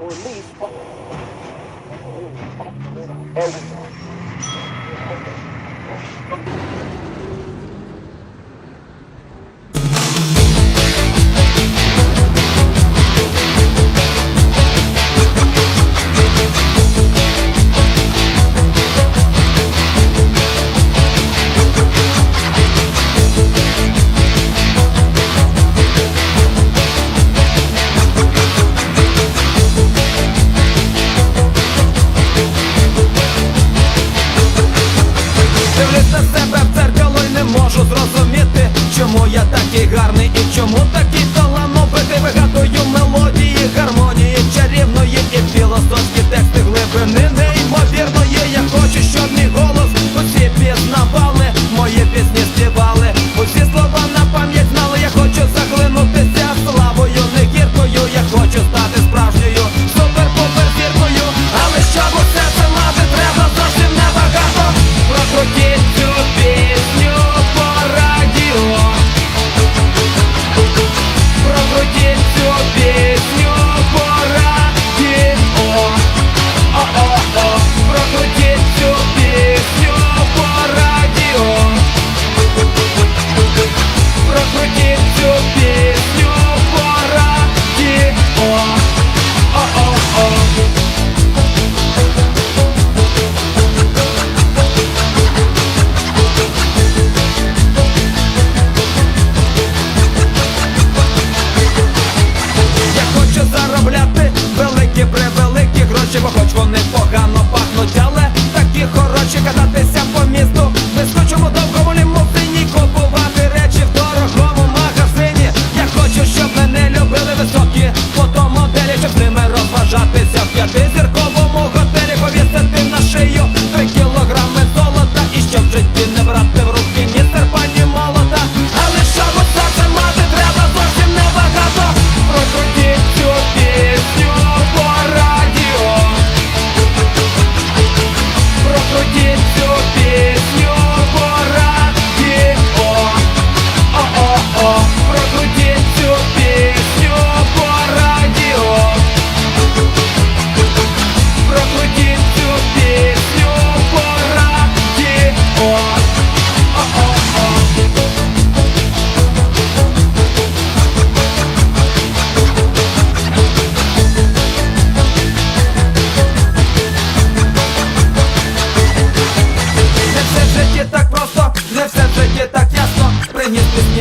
or lease. And oh. Не можу зрозуміти, чому я такий гарний і чому такий ти Вигадую мелодії, кататися Ми скочимо довгому лімузині, купувати речі в дорогому магазині. Я хочу, щоб мене любили високі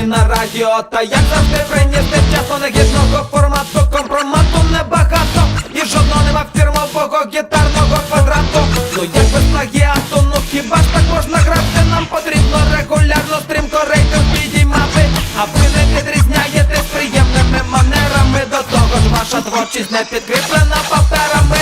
на радіо, та як завжди приніс невчасно Негідного формату, компромату небагато. І жодного нема фірмового гітарного квадрату. Ну як без плагіату, ну хіба ж так можна грати? Нам потрібно регулярно стрімко рейтинг підіймати. А ви не відрізняєтесь приємними манерами. До того ж ваша творчість не підкріплена паперами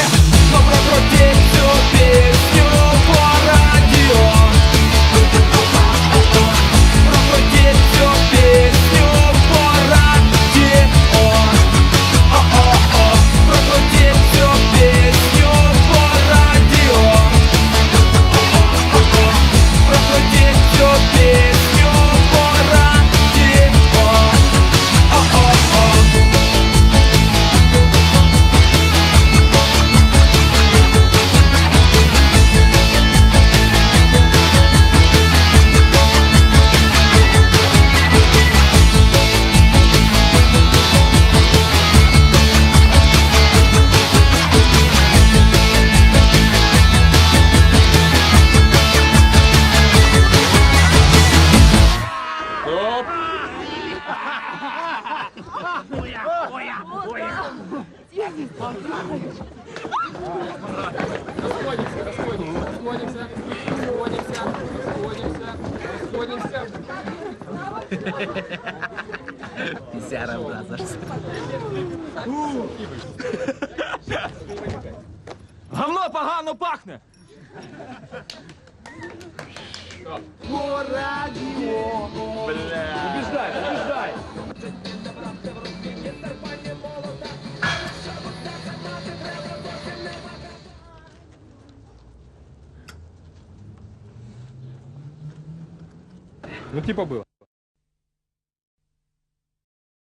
Писяра Бразерс. Говно погано пахне! Побіждай, побіждай! Ну типа было.